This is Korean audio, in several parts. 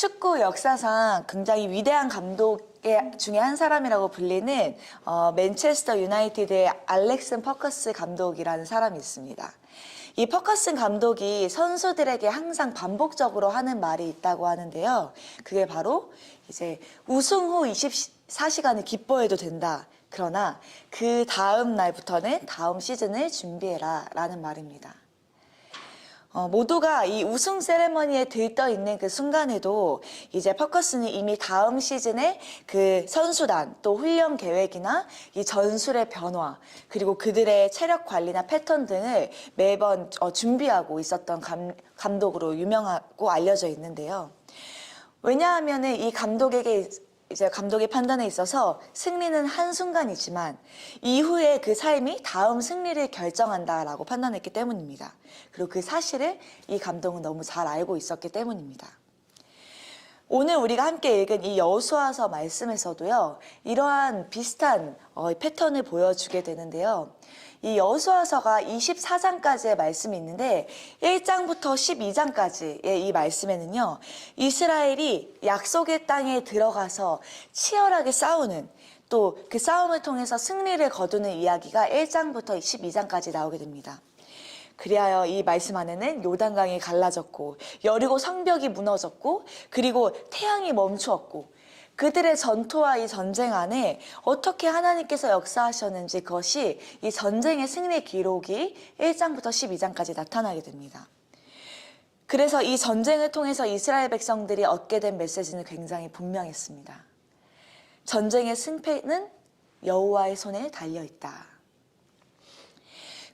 축구 역사상 굉장히 위대한 감독 중에 한 사람이라고 불리는 어, 맨체스터 유나이티드의 알렉슨 퍼커스 감독이라는 사람이 있습니다. 이 퍼커슨 감독이 선수들에게 항상 반복적으로 하는 말이 있다고 하는데요. 그게 바로 이제 우승 후 24시간을 기뻐해도 된다. 그러나 그 다음 날부터는 다음 시즌을 준비해라 라는 말입니다. 어, 모두가 이 우승 세레머니에 들떠 있는 그 순간에도 이제 퍼커슨은 이미 다음 시즌에 그 선수단 또 훈련 계획이나 이 전술의 변화 그리고 그들의 체력 관리나 패턴 등을 매번 어, 준비하고 있었던 감, 감독으로 유명하고 알려져 있는데요. 왜냐하면은 이 감독에게 이제 감독의 판단에 있어서 승리는 한순간이지만 이후에 그 삶이 다음 승리를 결정한다라고 판단했기 때문입니다. 그리고 그 사실을 이 감독은 너무 잘 알고 있었기 때문입니다. 오늘 우리가 함께 읽은 이 여호수아서 말씀에서도요. 이러한 비슷한 어, 패턴을 보여주게 되는데요. 이 여호수아서가 24장까지의 말씀이 있는데 1장부터 12장까지의 이 말씀에는요. 이스라엘이 약속의 땅에 들어가서 치열하게 싸우는 또 그 싸움을 통해서 승리를 거두는 이야기가 1장부터 12장까지 나오게 됩니다. 그리하여 이 말씀 안에는 요단강이 갈라졌고 여리고 성벽이 무너졌고 그리고 태양이 멈추었고 그들의 전투와 이 전쟁 안에 어떻게 하나님께서 역사하셨는지 그것이 이 전쟁의 승리 기록이 1장부터 12장까지 나타나게 됩니다. 그래서 이 전쟁을 통해서 이스라엘 백성들이 얻게 된 메시지는 굉장히 분명했습니다. 전쟁의 승패는 여호와의 손에 달려 있다.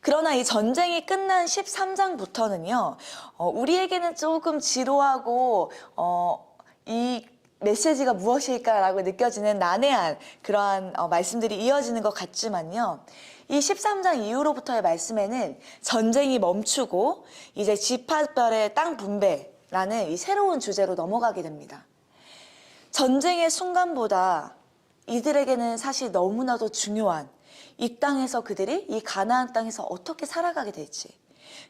그러나 이 전쟁이 끝난 13장부터는요, 어, 우리에게는 조금 지루하고, 어, 이 메시지가 무엇일까라고 느껴지는 난해한 그러한 어, 말씀들이 이어지는 것 같지만요. 이 13장 이후로부터의 말씀에는 전쟁이 멈추고 이제 지파별의 땅 분배라는 이 새로운 주제로 넘어가게 됩니다. 전쟁의 순간보다 이들에게는 사실 너무나도 중요한 이 땅에서 그들이 이 가나안 땅에서 어떻게 살아가게 될지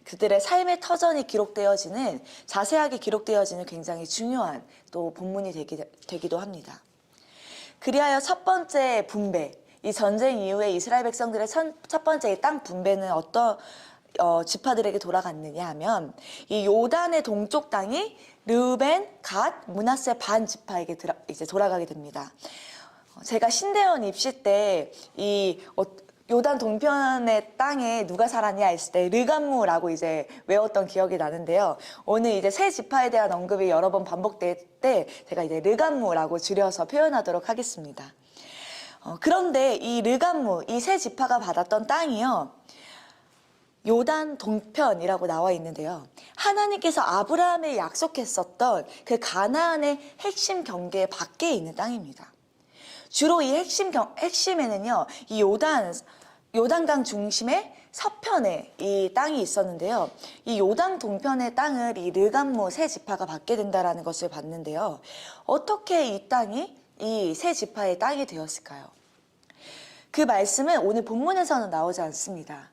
그들의 삶의 터전이 기록되어지는 자세하게 기록되어지는 굉장히 중요한 또 본문이 되기, 되기도 합니다. 그리하여 첫 번째 분배 이 전쟁 이후에 이스라엘 백성들의 첫, 첫 번째 땅 분배는 어떤 어, 지파들에게 돌아갔느냐 하면 이 요단의 동쪽 땅이 르벤, 갓, 문하세 반 지파에게 들어, 이제 돌아가게 됩니다. 제가 신대원 입시 때이 어, 요단 동편의 땅에 누가 살았냐 했을 때 르감무라고 이제 외웠던 기억이 나는데요. 오늘 이제 새 지파에 대한 언급이 여러 번 반복될 때 제가 이제 르감무라고 줄여서 표현하도록 하겠습니다. 어, 그런데 이 르감무, 이 새 지파가 받았던 땅이요. 요단 동편이라고 나와 있는데요. 하나님께서 아브라함에 약속했었던 그 가나안의 핵심 경계 밖에 있는 땅입니다. 주로 이 핵심 경, 핵심에는요, 이 요단, 요단강 중심의 서편에 이 땅이 있었는데요. 이 요단 동편의 땅을 이 르감무 세 지파가 받게 된다라는 것을 봤는데요. 어떻게 이 땅이 이 세 지파의 땅이 되었을까요? 그 말씀은 오늘 본문에서는 나오지 않습니다.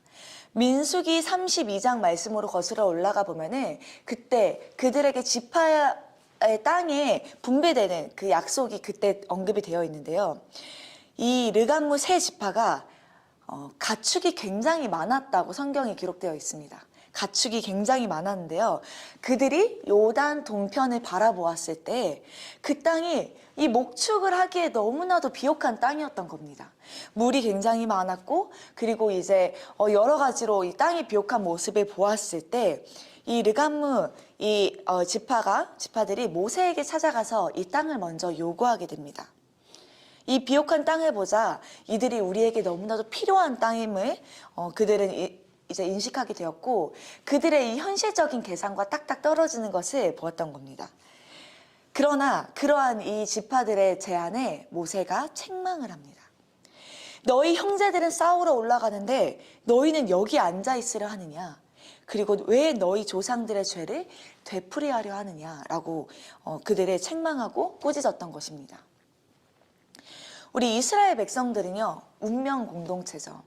민수기 32장 말씀으로 거슬러 올라가 보면은 그때 그들에게 지파 땅에 분배되는 그 약속이 그때 언급이 되어 있는데요. 이 르감무 세 지파가 어, 가축이 굉장히 많았다고 성경에 기록되어 있습니다. 가축이 굉장히 많았는데요. 그들이 요단 동편을 바라보았을 때 그 땅이 이 목축을 하기에 너무나도 비옥한 땅이었던 겁니다. 물이 굉장히 많았고 그리고 이제 어, 여러 가지로 이 땅이 비옥한 모습을 보았을 때 이 르감무 이 어, 지파가 지파들이 모세에게 찾아가서 이 땅을 먼저 요구하게 됩니다. 이 비옥한 땅을 보자 이들이 우리에게 너무나도 필요한 땅임을 어, 그들은 이, 이제 인식하게 되었고 그들의 이 현실적인 계산과 딱딱 떨어지는 것을 보았던 겁니다. 그러나 그러한 이 지파들의 제안에 모세가 책망을 합니다. 너희 형제들은 싸우러 올라가는데 너희는 여기 앉아 있으려 하느냐? 그리고 왜 너희 조상들의 죄를 되풀이하려 하느냐라고 어, 그들의 책망하고 꾸짖었던 것입니다. 우리 이스라엘 백성들은요 운명 공동체죠.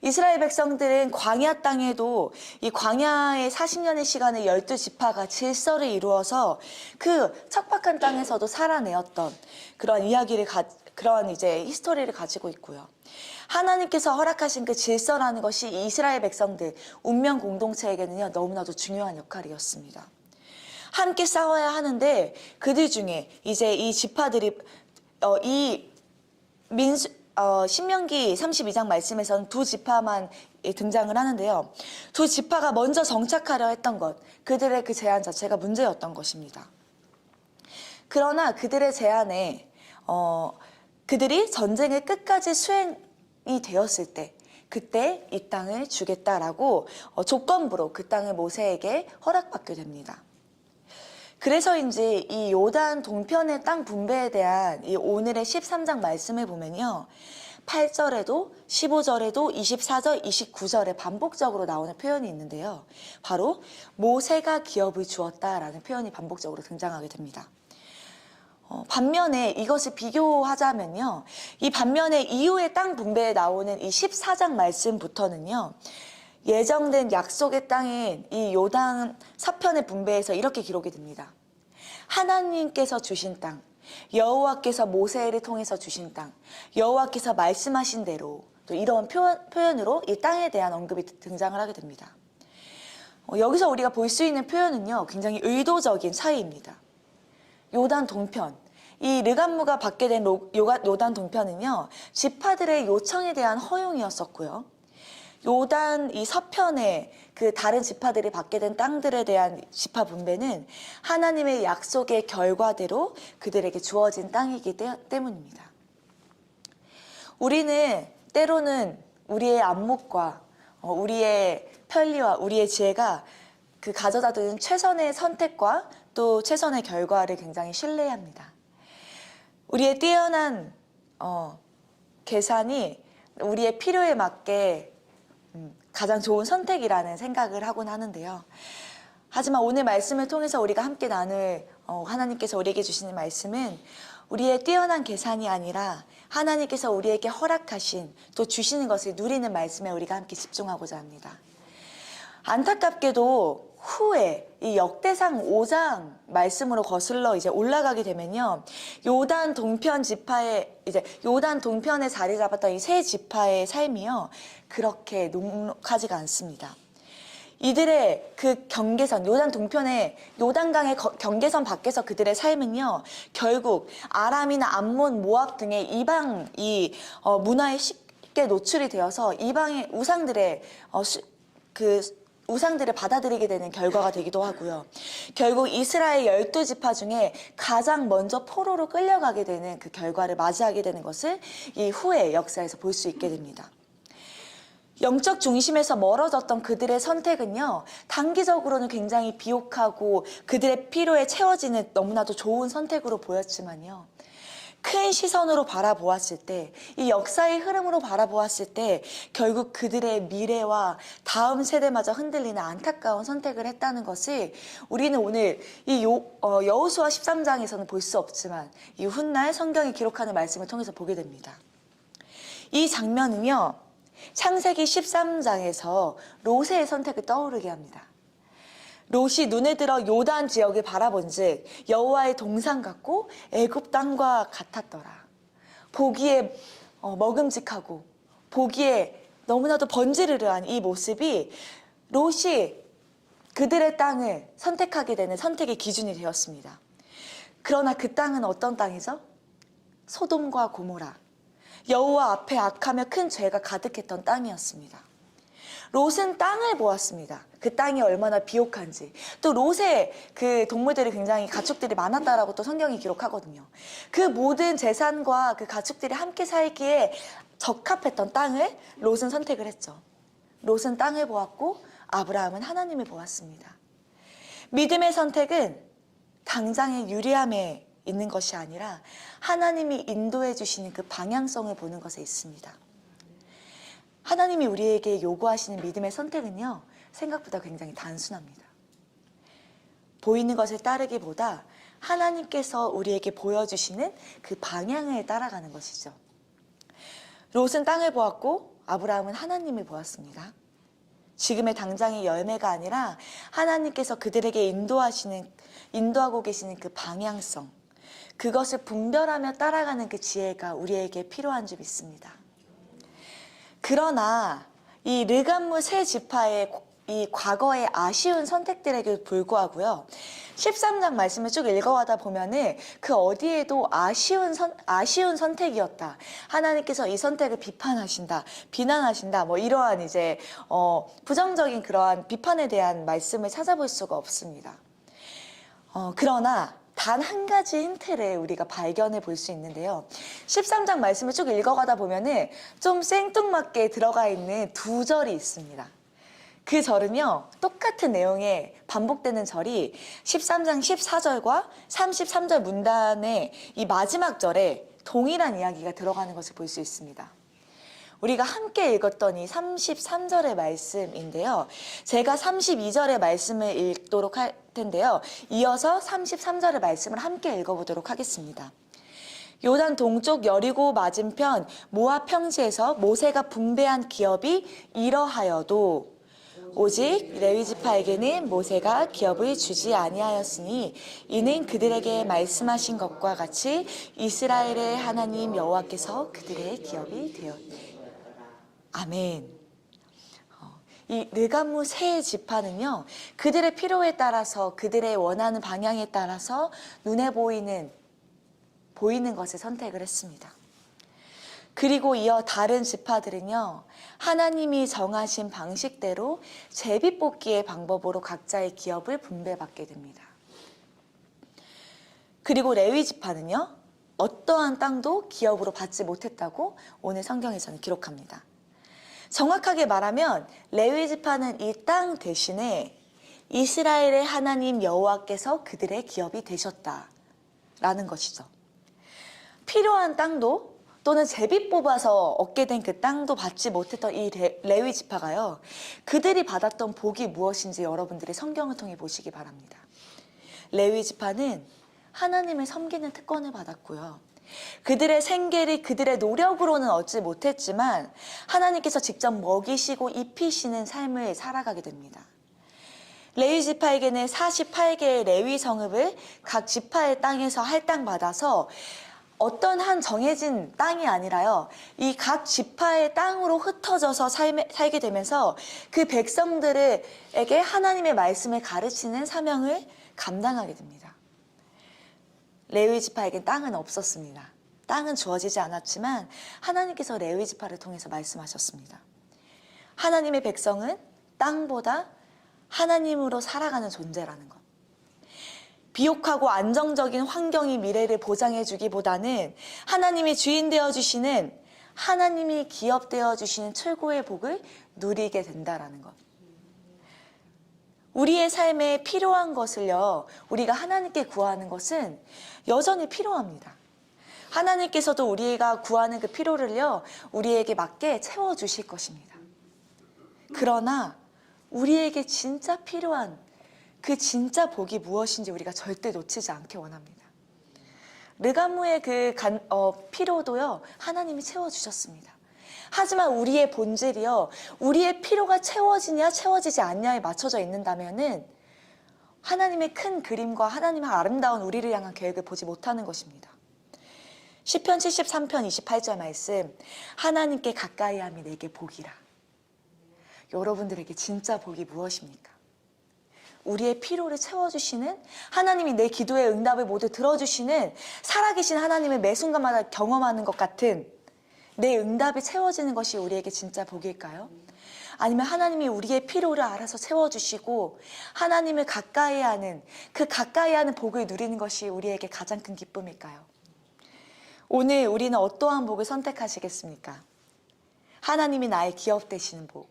이스라엘 백성들은 광야 땅에도 이 광야의 40년의 시간에 열두 지파가 질서를 이루어서 그 척박한 땅에서도 살아내었던 그런 이야기를 가, 그런 이제 히스토리를 가지고 있고요. 하나님께서 허락하신 그 질서라는 것이 이스라엘 백성들 운명 공동체에게는요 너무나도 중요한 역할이었습니다. 함께 싸워야 하는데 그들 중에 이제 이 지파들이 어, 이 민수 어, 신명기 32장 말씀에서는 두 지파만 예, 등장을 하는데요. 두 지파가 먼저 정착하려 했던 것, 그들의 그 제안 자체가 문제였던 것입니다. 그러나 그들의 제안에 어, 그들이 전쟁을 끝까지 수행이 되었을 때 그때 이 땅을 주겠다라고 어, 조건부로 그 땅을 모세에게 허락받게 됩니다. 그래서인지 이 요단 동편의 땅 분배에 대한 이 오늘의 13장 말씀을 보면요. 8절에도 15절에도 24절, 29절에 반복적으로 나오는 표현이 있는데요. 바로 모세가 기업을 주었다라는 표현이 반복적으로 등장하게 됩니다. 어, 반면에 이것을 비교하자면요. 이 반면에 이후의 땅 분배에 나오는 이 14장 말씀부터는요. 예정된 약속의 땅인 이 요단 서편의 분배에서 이렇게 기록이 됩니다. 하나님께서 주신 땅, 여호와께서 모세를 통해서 주신 땅, 여호와께서 말씀하신 대로 또 이런 표현, 표현으로 이 땅에 대한 언급이 등장을 하게 됩니다. 어, 여기서 우리가 볼 수 있는 표현은요, 굉장히 의도적인 차이입니다. 요단 동편. 이 르간무가 받게 된 로- 요단 동편은요, 지파들의 요청에 대한 허용이었었고요. 요단 이 서편에 그 다른 지파들이 받게 된 땅들에 대한 지파 분배는 하나님의 약속의 결과대로 그들에게 주어진 땅이기 때- 때문입니다. 우리는 때로는 우리의 안목과 어, 우리의 편리와 우리의 지혜가 그 가져다 주는 최선의 선택과 또 최선의 결과를 굉장히 신뢰합니다. 우리의 뛰어난 어, 계산이 우리의 필요에 맞게 음, 가장 좋은 선택이라는 생각을 하곤 하는데요. 하지만 오늘 말씀을 통해서 우리가 함께 나눌 어, 하나님께서 우리에게 주시는 말씀은 우리의 뛰어난 계산이 아니라 하나님께서 우리에게 허락하신 또 주시는 것을 누리는 말씀에 우리가 함께 집중하고자 합니다. 안타깝게도 후에 이 역대상 5장 말씀으로 거슬러 이제 올라가게 되면요. 요단 동편 지파의 이제 요단 동편에 자리 잡았던 이 세 지파의 삶이요. 그렇게 녹록하지가 않습니다. 이들의 그 경계선, 요단 동편의 요단강의 거- 경계선 밖에서 그들의 삶은요, 결국 아람이나 암몬, 모압 등의 이방 이 어, 문화에 쉽게 노출이 되어서 이방의 우상들의 어, 수- 그 우상들을 받아들이게 되는 결과가 되기도 하고요. 결국 이스라엘 열두 지파 중에 가장 먼저 포로로 끌려가게 되는 그 결과를 맞이하게 되는 것을 이 후의 역사에서 볼 수 있게 됩니다. 영적 중심에서 멀어졌던 그들의 선택은요, 단기적으로는 굉장히 비옥하고 그들의 필요에 채워지는 너무나도 좋은 선택으로 보였지만요. 큰 시선으로 바라보았을 때, 이 역사의 흐름으로 바라보았을 때, 결국 그들의 미래와 다음 세대마저 흔들리는 안타까운 선택을 했다는 것을 우리는 오늘 이 요, 어, 여호수아 13장에서는 볼 수 없지만, 이 훗날 성경이 기록하는 말씀을 통해서 보게 됩니다. 이 장면은요, 창세기 13장에서 롯의 선택을 떠오르게 합니다. 롯이 눈에 들어 요단 지역을 바라본즉 여호와의 동산 같고 애굽 땅과 같았더라. 보기에 어, 먹음직하고 보기에 너무나도 번지르르한 이 모습이 롯이 그들의 땅을 선택하게 되는 선택의 기준이 되었습니다. 그러나 그 땅은 어떤 땅이죠? 소돔과 고모라. 여호와 앞에 악하며 큰 죄가 가득했던 땅이었습니다. 롯은 땅을 보았습니다. 그 땅이 얼마나 비옥한지. 또 롯의 그 동물들이 굉장히 가축들이 많았다라고 또 성경이 기록하거든요. 그 모든 재산과 그 가축들이 함께 살기에 적합했던 땅을 롯은 선택을 했죠. 롯은 땅을 보았고 아브라함은 하나님을 보았습니다. 믿음의 선택은 당장의 유리함에 있는 것이 아니라 하나님이 인도해 주시는 그 방향성을 보는 것에 있습니다. 하나님이 우리에게 요구하시는 믿음의 선택은요, 생각보다 굉장히 단순합니다. 보이는 것을 따르기보다 하나님께서 우리에게 보여주시는 그 방향을 따라가는 것이죠. 롯은 땅을 보았고 아브라함은 하나님을 보았습니다. 지금의 당장의 열매가 아니라 하나님께서 그들에게 인도하시는 인도하고 계시는 그 방향성 그것을 분별하며 따라가는 그 지혜가 우리에게 필요한 줄 믿습니다. 그러나 이 르간무 세 지파의 이 과거의 아쉬운 선택들에게 불구하고요. 13장 말씀을 쭉 읽어가다 보면은 그 어디에도 아쉬운 선, 아쉬운 선택이었다. 하나님께서 이 선택을 비판하신다. 비난하신다. 뭐 이러한 이제, 어, 부정적인 그러한 비판에 대한 말씀을 찾아볼 수가 없습니다. 어, 그러나 단 한 가지 힌트를 우리가 발견해 볼 수 있는데요. 13장 말씀을 쭉 읽어가다 보면은 좀 생뚱맞게 들어가 있는 두 절이 있습니다. 그 절은요, 똑같은 내용에 반복되는 절이 13장 14절과 33절 문단의 이 마지막 절에 동일한 이야기가 들어가는 것을 볼 수 있습니다. 우리가 함께 읽었던 이 33절의 말씀인데요. 제가 32절의 말씀을 읽도록 할 텐데요. 이어서 33절의 말씀을 함께 읽어보도록 하겠습니다. 요단 동쪽 여리고 맞은편 모압 평지에서 모세가 분배한 기업이 이러하여도 오직 레위 지파에게는 모세가 기업을 주지 아니하였으니 이는 그들에게 말씀하신 것과 같이 이스라엘의 하나님 여호와께서 그들의 기업이 되었니 아멘. 어, 이 르간무 세 지파는요, 그들의 필요에 따라서 그들의 원하는 방향에 따라서 눈에 보이는 보이는 것을 선택을 했습니다. 그리고 이어 다른 지파들은요, 하나님이 정하신 방식대로 제비뽑기의 방법으로 각자의 기업을 분배받게 됩니다. 그리고 레위 지파는요, 어떠한 땅도 기업으로 받지 못했다고 오늘 성경에서는 기록합니다. 정확하게 말하면 레위 지파는 이 땅 대신에 이스라엘의 하나님 여호와께서 그들의 기업이 되셨다라는 것이죠. 필요한 땅도 또는 제비 뽑아서 얻게 된 그 땅도 받지 못했던 이 레- 레위 지파가요. 그들이 받았던 복이 무엇인지 여러분들이 성경을 통해 보시기 바랍니다. 레위 지파는 하나님을 섬기는 특권을 받았고요. 그들의 생계를 그들의 노력으로는 얻지 못했지만 하나님께서 직접 먹이시고 입히시는 삶을 살아가게 됩니다. 레위 지파에게는 48개의 레위 성읍을 각 지파의 땅에서 할당받아서 어떤 한 정해진 땅이 아니라요. 이 각 지파의 땅으로 흩어져서 살게 살게 되면서 그 백성들에게 하나님의 말씀을 가르치는 사명을 감당하게 됩니다. 레위 지파에겐 땅은 없었습니다. 땅은 주어지지 않았지만 하나님께서 레위 지파를 통해서 말씀하셨습니다. 하나님의 백성은 땅보다 하나님으로 살아가는 존재라는 것. 비옥하고 안정적인 환경이 미래를 보장해 주기보다는 하나님이 주인 되어 주시는 하나님이 기업 되어 주시는 최고의 복을 누리게 된다라는 것. 우리의 삶에 필요한 것을요, 우리가 하나님께 구하는 것은 여전히 필요합니다. 하나님께서도 우리가 구하는 그 필요를요, 우리에게 맞게 채워주실 것입니다. 그러나 우리에게 진짜 필요한 그 진짜 복이 무엇인지 우리가 절대 놓치지 않게 원합니다. 르가무의 그 간, 어, 필요도요, 하나님이 채워주셨습니다. 하지만 우리의 본질이요, 우리의 필요가 채워지냐, 채워지지 않냐에 맞춰져 있는다면은 하나님의 큰 그림과 하나님의 아름다운 우리를 향한 계획을 보지 못하는 것입니다. 10편 73편 28절 말씀, 하나님께 가까이 함이 내게 복이라. 여러분들에게 진짜 복이 무엇입니까? 우리의 필요를 채워주시는 하나님이 내 기도의 응답을 모두 들어주시는 살아계신 하나님을 매 순간마다 경험하는 것 같은 내 응답이 채워지는 것이 우리에게 진짜 복일까요? 아니면 하나님이 우리의 필요를 알아서 채워주시고 하나님을 가까이 하는 그 가까이 하는 복을 누리는 것이 우리에게 가장 큰 기쁨일까요? 오늘 우리는 어떠한 복을 선택하시겠습니까? 하나님이 나의 기업 되시는 복.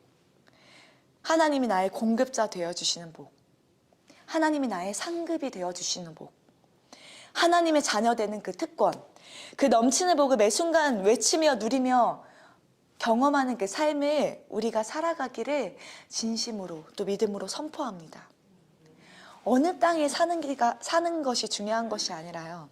하나님이 나의 공급자 되어 주시는 복. 하나님이 나의 상급이 되어 주시는 복. 하나님의 자녀 되는 그 특권. 그 넘치는 복을 매 순간 외치며 누리며 경험하는 그 삶을 우리가 살아가기를 진심으로 또 믿음으로 선포합니다. 어느 땅에 사는, 기가, 사는 것이 중요한 것이 아니라요.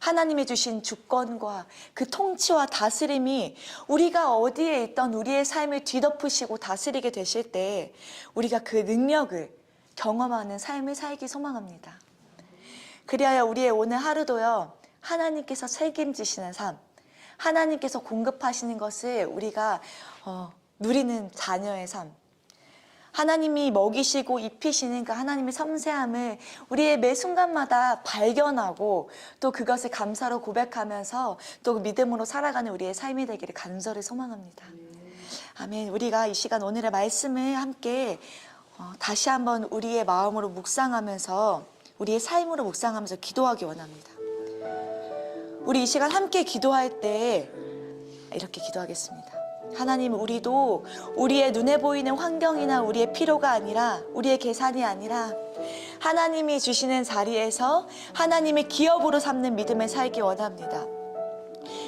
하나님의 주신 주권과 그 통치와 다스림이 우리가 어디에 있던 우리의 삶을 뒤덮으시고 다스리게 되실 때 우리가 그 능력을 경험하는 삶을 살기 소망합니다. 그리하여 우리의 오늘 하루도요, 하나님께서 책임지시는 삶, 하나님께서 공급하시는 것을 우리가 어, 누리는 자녀의 삶, 하나님이 먹이시고 입히시는 그 하나님의 섬세함을 우리의 매 순간마다 발견하고 또 그것을 감사로 고백하면서 또 믿음으로 살아가는 우리의 삶이 되기를 간절히 소망합니다. 아멘. 우리가 이 시간 오늘의 말씀을 함께 어, 다시 한번 우리의 마음으로 묵상하면서 우리의 삶으로 묵상하면서 기도하기 원합니다. 우리 이 시간 함께 기도할 때 이렇게 기도하겠습니다. 하나님, 우리도 우리의 눈에 보이는 환경이나 우리의 필요가 아니라 우리의 계산이 아니라 하나님이 주시는 자리에서 하나님의 기업으로 삼는 믿음을 살기 원합니다.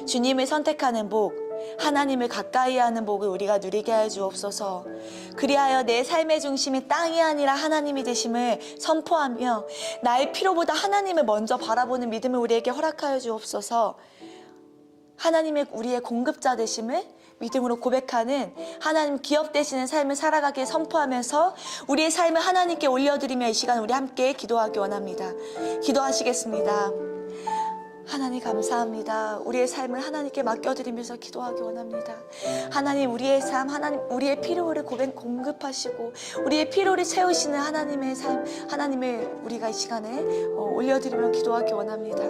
주님을 선택하는 복, 하나님을 가까이 하는 복을 우리가 누리게 해 주옵소서. 그리하여 내 삶의 중심이 땅이 아니라 하나님이 되심을 선포하며 나의 필요보다 하나님을 먼저 바라보는 믿음을 우리에게 허락하여 주옵소서. 하나님의 우리의 공급자 되심을 믿음으로 고백하는 하나님 기업 되시는 삶을 살아가게 선포하면서 우리의 삶을 하나님께 올려드리며 이 시간 우리 함께 기도하기 원합니다. 기도하시겠습니다. 하나님 감사합니다. 우리의 삶을 하나님께 맡겨드리면서 기도하기 원합니다. 하나님 우리의 삶, 하나님 우리의 필요를 고백 공급하시고 우리의 필요를 채우시는 하나님의 삶, 하나님을 우리가 이 시간에 어, 올려드리며 기도하기 원합니다.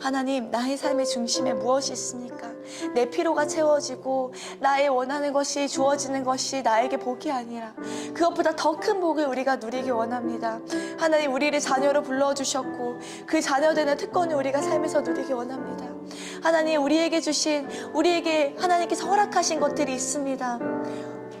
하나님 나의 삶의 중심에 무엇이 있습니까? 내 필요가 채워지고 나의 원하는 것이 주어지는 것이 나에게 복이 아니라 그것보다 더 큰 복을 우리가 누리기 원합니다. 하나님 우리를 자녀로 불러주셨고 그 자녀 되는 특권을 우리가 삶에서 누리 기 원합니다. 하나님 우리에게 주신 우리에게 하나님께서 허락하신 것들이 있습니다.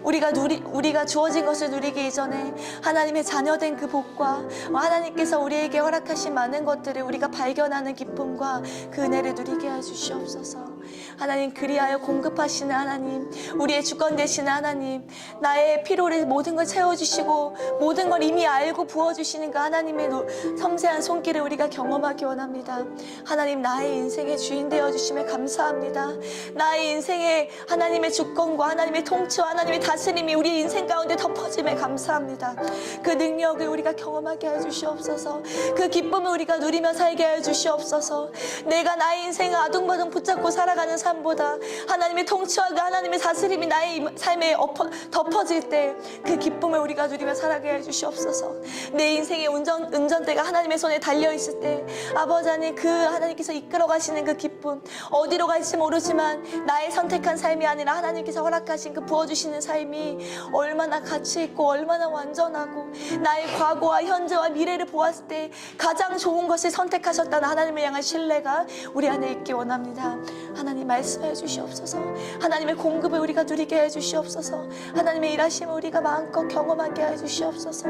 우리가 누리 우리가 주어진 것을 누리기 이전에 하나님의 자녀된 그 복과 하나님께서 우리에게 허락하신 많은 것들을 우리가 발견하는 기쁨과 그 은혜를 누리게 해 주시옵소서. 하나님 그리하여 공급하시는 하나님, 우리의 주권 되시는 하나님, 나의 필요를 모든 걸 채워 주시고 모든 걸 이미 알고 부어 주시는 그 하나님의 노- 섬세한 손길을 우리가 경험하기 원합니다. 하나님 나의 인생의 주인 되어 주심에 감사합니다. 나의 인생의 하나님의 주권과 하나님의 통치와 하나님의 다스림이 우리 인생 가운데 덮어짐에 감사합니다. 그 능력을 우리가 경험하게 해 주시옵소서. 그 기쁨을 우리가 누리며 살게 해 주시옵소서. 내가 나의 인생을 아둥바둥 붙잡고 살아 가는 삶보다 하나님의 통치와 그 하나님의 다스림이 나의 임- 삶에 엎어- 덮어질 때 그 기쁨을 우리가 누리며 살아게 해 주시옵소서. 내 인생의 운전, 운전대가 하나님의 손에 달려 있을 때 아버지 하나님 그 하나님께서 이끌어 가시는 그 기쁨 어디로 갈지 모르지만 나의 선택한 삶이 아니라 하나님께서 허락하신 그 부어주시는 삶이 얼마나 가치 있고 얼마나 완전하고 나의 과거와 현재와 미래를 보았을 때 가장 좋은 것을 선택하셨다는 하나님을 향한 신뢰가 우리 안에 있기 원합니다. 하나님 말씀해 주시옵소서. 하나님의 공급을 우리가 누리게 해 주시옵소서. 하나님의 일하심을 우리가 마음껏 경험하게 해 주시옵소서.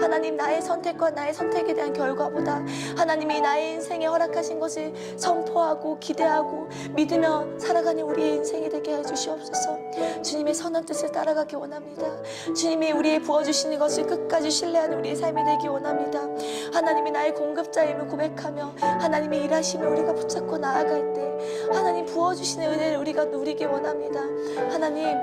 하나님 나의 선택과 나의 선택에 대한 결과보다 하나님이 나의 인생에 허락하신 것을 선포하고 기대하고 믿으며 살아가는 우리의 인생이 되게 해 주시옵소서. 주님의 선한 뜻을 따라가기 원합니다. 주님이 우리의 부어주시는 것을 끝까지 신뢰하는 우리의 삶이 되기 원합니다. 하나님이 나의 공급자임을 고백하며 하나님의 일하심을 우리가 붙잡고 나아갈 때 하나님 부어주시는 은혜를 우리가 누리기 원합니다. 하나님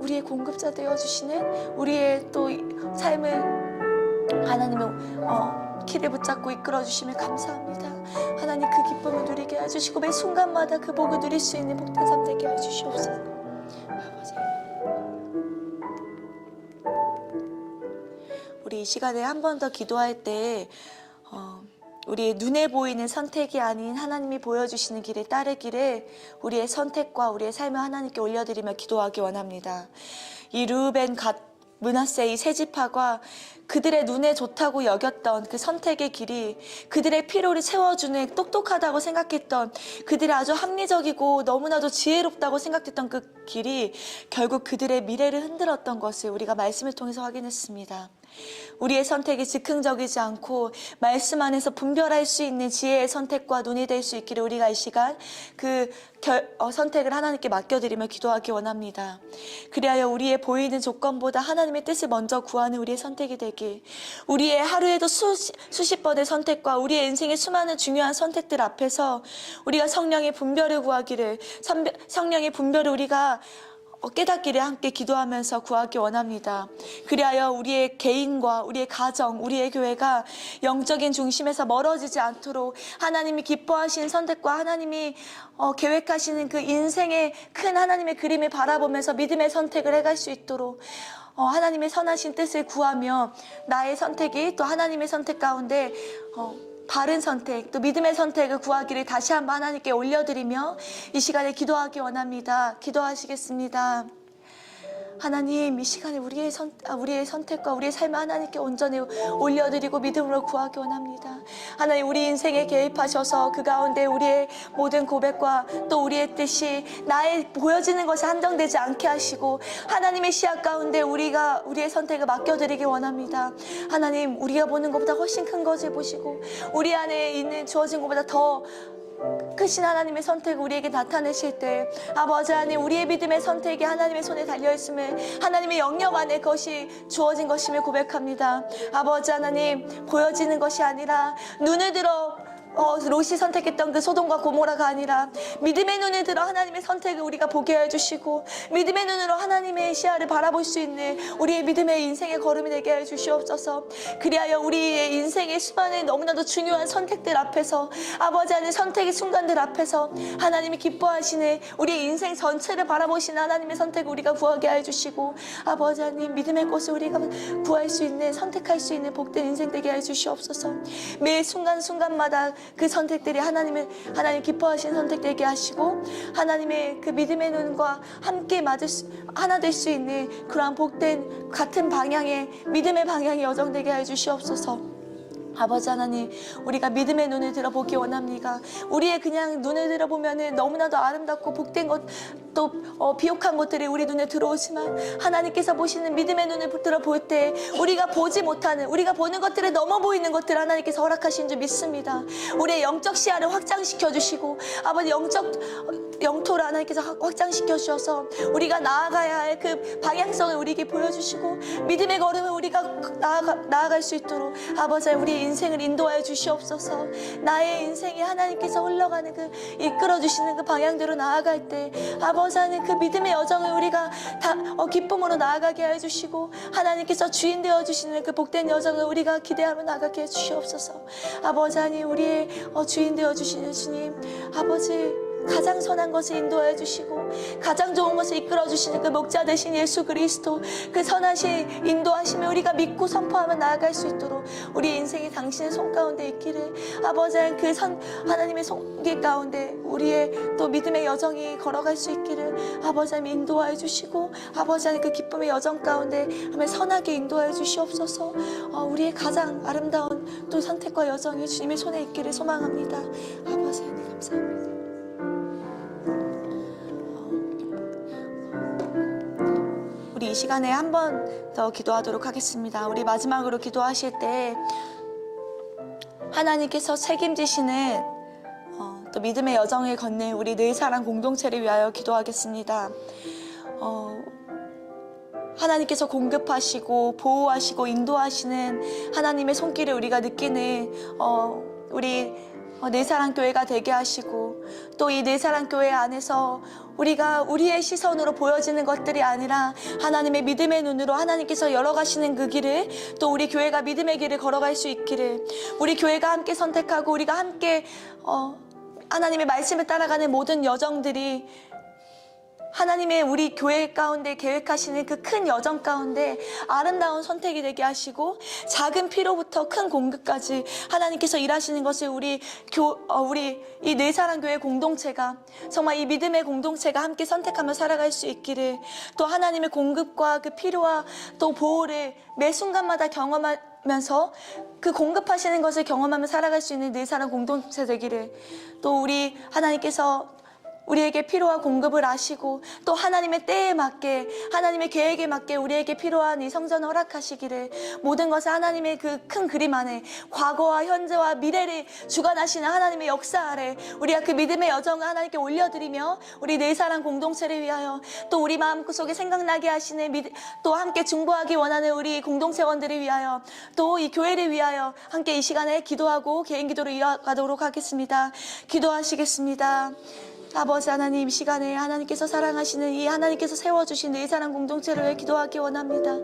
우리의 공급자 되어 주시는 우리의 또 삶을 하나님의 어, 키를 붙잡고 이끌어 주심을 감사합니다. 하나님 그 기쁨을 누리게 해주시고 매 순간마다 그 복을 누릴 수 있는 복된 삶 되게 해주시옵소서. 우리 이 시간에 한 번 더 기도할 때 어, 우리의 눈에 보이는 선택이 아닌 하나님이 보여주시는 길에 따르기를 우리의 선택과 우리의 삶을 하나님께 올려드리며 기도하기 원합니다. 이 루벤 갓 문하세 이세 지파가 그들의 눈에 좋다고 여겼던 그 선택의 길이 그들의 필요를 채워주는 똑똑하다고 생각했던 그들의 아주 합리적이고 너무나도 지혜롭다고 생각했던 그 길이 결국 그들의 미래를 흔들었던 것을 우리가 말씀을 통해서 확인했습니다. 우리의 선택이 즉흥적이지 않고 말씀 안에서 분별할 수 있는 지혜의 선택과 눈이 될 수 있기를 우리가 이 시간 그 결, 어, 선택을 하나님께 맡겨드리며 기도하기 원합니다. 그리하여 우리의 보이는 조건보다 하나님의 뜻을 먼저 구하는 우리의 선택이 되길 우리의 하루에도 수십, 수십 번의 선택과 우리의 인생의 수많은 중요한 선택들 앞에서 우리가 성령의 분별을 구하기를 성령의 분별을 우리가 어, 깨닫기를 함께 기도하면서 구하기 원합니다. 그리하여 우리의 개인과 우리의 가정, 우리의 교회가 영적인 중심에서 멀어지지 않도록 하나님이 기뻐하시는 선택과 하나님이 어, 계획하시는 그 인생의 큰 하나님의 그림을 바라보면서 믿음의 선택을 해갈 수 있도록 어, 하나님의 선하신 뜻을 구하며 나의 선택이 또 하나님의 선택 가운데 어, 바른 선택, 또 믿음의 선택을 구하기를 다시 한번 하나님께 올려드리며 이 시간에 기도하기 원합니다. 기도하시겠습니다. 하나님, 이 시간에 우리의 선, 아, 우리의 선택과 우리의 삶을 하나님께 온전히 올려드리고 믿음으로 구하기 원합니다. 하나님, 우리 인생에 개입하셔서 그 가운데 우리의 모든 고백과 또 우리의 뜻이 나의 보여지는 것에 한정되지 않게 하시고 하나님의 시야 가운데 우리가 우리의 선택을 맡겨드리기 원합니다. 하나님, 우리가 보는 것보다 훨씬 큰 것을 보시고 우리 안에 있는 주어진 것보다 더 크신 하나님의 선택을 우리에게 나타내실 때 아버지 하나님 우리의 믿음의 선택이 하나님의 손에 달려있음을 하나님의 영역 안에 그것이 주어진 것임을 고백합니다. 아버지 하나님 보여지는 것이 아니라 눈을 들어 어, 롯이 선택했던 그 소돔과 고모라가 아니라 믿음의 눈을 들어 하나님의 선택을 우리가 보게 해주시고 믿음의 눈으로 하나님의 시야를 바라볼 수 있는 우리의 믿음의 인생의 걸음이 되게 해주시옵소서. 그리하여 우리의 인생의 수많은 너무나도 중요한 선택들 앞에서 아버지 하나님 선택의 순간들 앞에서 하나님이 기뻐하시는 우리의 인생 전체를 바라보시는 하나님의 선택을 우리가 구하게 해주시고 아버지 하나님 믿음의 꽃을 우리가 구할 수 있는 선택할 수 있는 복된 인생 되게 해주시옵소서. 매 순간순간마다 그 선택들이 하나님의 하나님 기뻐하신 선택 되게 하시고 하나님의 그 믿음의 눈과 함께 맞을 수, 하나 될 수 있는 그러한 복된 같은 방향의 믿음의 방향이 여정되게 해 주시옵소서. 아버지 하나님, 우리가 믿음의 눈을 들어보기 원합니다. 우리의 그냥 눈을 들어보면은 너무나도 아름답고 복된 것, 또 어, 비옥한 것들이 우리 눈에 들어오지만 하나님께서 보시는 믿음의 눈을 들어볼 때 우리가 보지 못하는, 우리가 보는 것들에 넘어 보이는 것들 하나님께서 허락하신 줄 믿습니다. 우리의 영적 시야를 확장시켜 주시고 아버지 영적 영토를 하나님께서 확- 확장시켜 주셔서 우리가 나아가야 할 그 방향성을 우리에게 보여주시고 믿음의 걸음을 우리가 나아가, 나아갈 수 있도록 아버지 우리의 인생을 인도하여 주시옵소서. 나의 인생이 하나님께서 흘러가는 그 이끌어 주시는 그 방향대로 나아갈 때 아버지 하는 그 믿음의 여정을 우리가 다 어, 기쁨으로 나아가게 해 주시고 하나님께서 주인 되어 주시는 그 복된 여정을 우리가 기대하며 나가게 해 주시옵소서. 아버지 하나님 우리의 어, 주인 되어 주시는 주님 아버지 가장 선한 것을 인도해 주시고 가장 좋은 것을 이끌어 주시는 그 목자 되신 예수 그리스도 그 선하신 인도하심을 우리가 믿고 선포하며 나아갈 수 있도록 우리 인생이 당신의 손 가운데 있기를 아버지 그 선, 하나님의 손길 가운데 우리의 또 믿음의 여정이 걸어갈 수 있기를 아버지 하나님 인도하여 주시고 아버지 하나님 그 기쁨의 여정 가운데 선하게 인도하여 주시옵소서. 어, 우리의 가장 아름다운 또 선택과 여정이 주님의 손에 있기를 소망합니다. 아버지 하나님 감사합니다 이 시간에 한 번 더 기도하도록 하겠습니다. 우리 마지막으로 기도하실 때 하나님께서 책임지시는 어, 또 믿음의 여정을 걷는 우리 늘 사랑 공동체를 위하여 기도하겠습니다. 어, 하나님께서 공급하시고 보호하시고 인도하시는 하나님의 손길을 우리가 느끼는 어, 우리 어, 내사랑 교회가 되게 하시고 또이 내사랑 교회 안에서 우리가 우리의 시선으로 보여지는 것들이 아니라 하나님의 믿음의 눈으로 하나님께서 열어가시는 그 길을 또 우리 교회가 믿음의 길을 걸어갈 수 있기를 우리 교회가 함께 선택하고 우리가 함께 어, 하나님의 말씀을 따라가는 모든 여정들이 하나님의 우리 교회 가운데 계획하시는 그 큰 여정 가운데 아름다운 선택이 되게 하시고 작은 피로부터 큰 공급까지 하나님께서 일하시는 것을 우리 교 어, 우리 이 네사랑 교회 공동체가 정말 이 믿음의 공동체가 함께 선택하며 살아갈 수 있기를 또 하나님의 공급과 그 필요와 또 보호를 매 순간마다 경험하 면서 그 공급하시는 것을 경험하며 살아갈 수 있는 네사랑 공동체 되기를 또 우리 하나님께서 우리에게 필요한 공급을 아시고 또 하나님의 때에 맞게 하나님의 계획에 맞게 우리에게 필요한 이 성전을 허락하시기를 모든 것을 하나님의 그 큰 그림 안에 과거와 현재와 미래를 주관하시는 하나님의 역사 아래 우리가 그 믿음의 여정을 하나님께 올려드리며 우리 네 사람 공동체를 위하여 또 우리 마음속에 생각나게 하시는 믿- 또 함께 중보하기 원하는 우리 공동체원들을 위하여 또 이 교회를 위하여 함께 이 시간에 기도하고 개인 기도를 이어가도록 하겠습니다. 기도하시겠습니다. 아버지 하나님 이 시간에 하나님께서 사랑하시는 이 하나님께서 세워주신 이 사랑 공동체를 위해 기도하기 원합니다.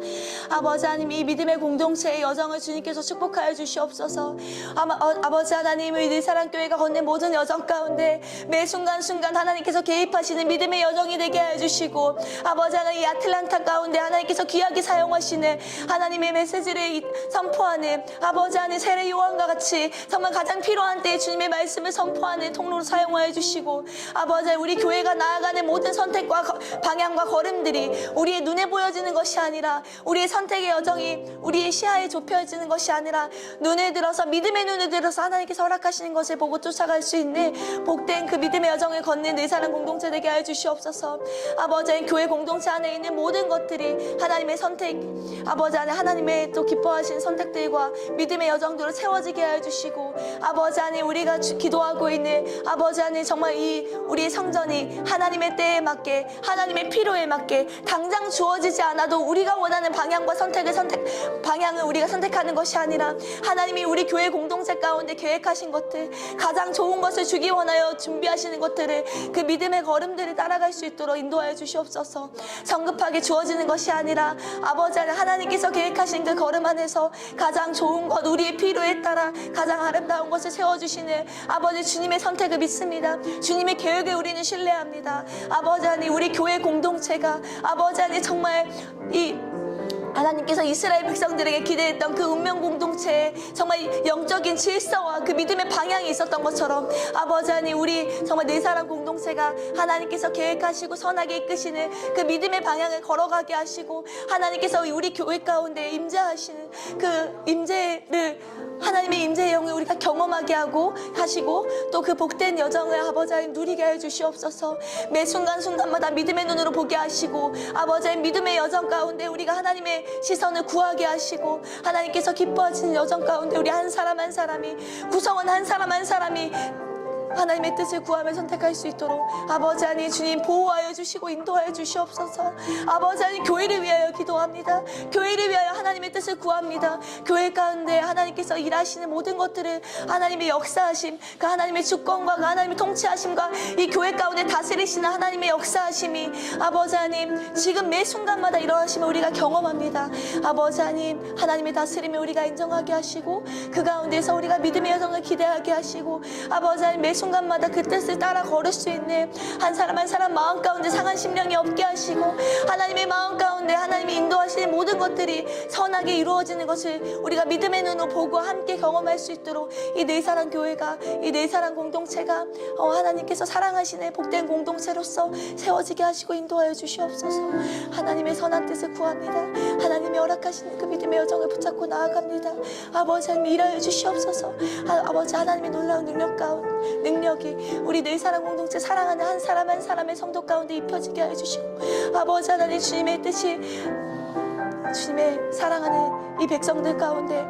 아버지 하나님 이 믿음의 공동체의 여정을 주님께서 축복하여 주시옵소서. 아마, 어, 아버지 하나님 이 사랑 교회가 걷는 모든 여정 가운데 매 순간 순간 하나님께서 개입하시는 믿음의 여정이 되게 하여 주시고 아버지 하나님 이 아틀란타 가운데 하나님께서 귀하게 사용하시는 하나님의 메시지를 이- 선포하는 아버지 하나님 세례 요한과 같이 정말 가장 필요한 때에 주님의 말씀을 선포하는 통로로 사용하여 주시고 아버지 우리 교회가 나아가는 모든 선택과 거- 방향과 걸음들이 우리의 눈에 보여지는 것이 아니라 우리의 선택의 여정이 우리의 시야에 좁혀지는 것이 아니라 눈을 들어서 믿음의 눈을 들어서 하나님께서 허락하시는 것을 보고 쫓아갈 수 있는 복된 그 믿음의 여정을 걷는 네 사람 공동체 되게 하여 주시옵소서. 아버지 교회 공동체 안에 있는 모든 것들이 하나님의 선택 아버지 안에 하나님의 또 기뻐하신 선택들과 믿음의 여정들을 채워지게 하여 주시고 아버지 안에 우리가 주- 기도하고 있는 아버지 안에 정말 이 우리의 성전이 하나님의 때에 맞게 하나님의 필요에 맞게 당장 주어지지 않아도 우리가 원하는 방향과 선택을 선택 방향을 우리가 선택하는 것이 아니라 하나님이 우리 교회 공동체 가운데 계획하신 것들 가장 좋은 것을 주기 원하여 준비하시는 것들을 그 믿음의 걸음들을 따라갈 수 있도록 인도하여 주시옵소서. 성급하게 주어지는 것이 아니라 아버지 하나님 하나님께서 계획하신 그 걸음 안에서 가장 좋은 것 우리의 필요에 따라 가장 아름다운 것을 세워주시는 아버지 주님의 선택을 믿습니다. 주님의 계획 을 우리는 신뢰합니다. 아버지 하나님 우리 교회 공동체가 아버지 하나님 정말 이 하나님께서 이스라엘 백성들에게 기대했던 그 운명 공동체에 정말 영적인 질서와 그 믿음의 방향이 있었던 것처럼 아버지 하나님 우리 정말 네 사람 공동체가 하나님께서 계획하시고 선하게 이끄시는 그 믿음의 방향을 걸어가게 하시고 하나님께서 우리 교회 가운데 임재하시는 그 임재를 경험하게 하고 하시고 또 그 복된 여정을 아버지 누리게 해 주시옵소서. 매 순간순간마다 믿음의 눈으로 보게 하시고 아버지 하나님 믿음의 여정 가운데 우리가 하나님의 시선을 구하게 하시고 하나님께서 기뻐하시는 여정 가운데 우리 한 사람 한 사람이 구성원 한 사람 한 사람이 하나님의 뜻을 구하며 선택할 수 있도록 아버지 하나님 주님 보호하여 주시고 인도하여 주시옵소서. 아버지 하나님 교회를 위하여 기도합니다. 교회를 위하여 하나님의 뜻을 구합니다. 교회 가운데 하나님께서 일하시는 모든 것들을 하나님의 역사하심 그 하나님의 주권과 그 하나님의 통치하심과 이 교회 가운데 다스리시는 하나님의 역사하심이 아버지 하나님 지금 매 순간마다 일어나시면 우리가 경험합니다. 아버지 하나님 하나님의 다스림을 우리가 인정하게 하시고 그 가운데서 우리가 믿음의 여정을 기대하게 하시고 아버지 하나님 매 순간 마다 그 뜻을 따라 걸을 수 있는 한 사람 한 사람 마음 가운데 상한 심령이 없게 하시고 하나님의 마음 가운데 하나님이 인도하시는 모든 것들이 선하게 이루어지는 것을 우리가 믿음의 눈으로 보고 함께 경험할 수 있도록 이 네 사람 교회가 이 네 사람 공동체가 어, 하나님께서 사랑하시는 복된 공동체로서 세워지게 하시고 인도하여 주시옵소서. 하나님의 선한 뜻을 구합니다. 하나님이 허락하시는 그 믿음의 여정을 붙잡고 나아갑니다. 아버지 하나님 일하여 주시옵소서. 아, 아버지 하나님의 놀라운 능력 가운데 능력이 우리 네 사람 공동체 사랑하는 한 사람 한 사람의 성도 가운데 입혀지게 하여 주시고 아버지 하나님 주님의 뜻이 주님의 사랑하는 이 백성들 가운데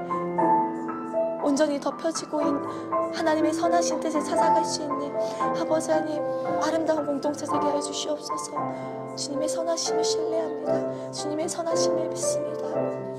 온전히 덮여지고 있는 하나님의 선하신 뜻에 찾아갈 수 있는 아버지 하나님 아름다운 공동체 되게 해 주시옵소서. 주님의 선하심을 신뢰합니다. 주님의 선하심을 믿습니다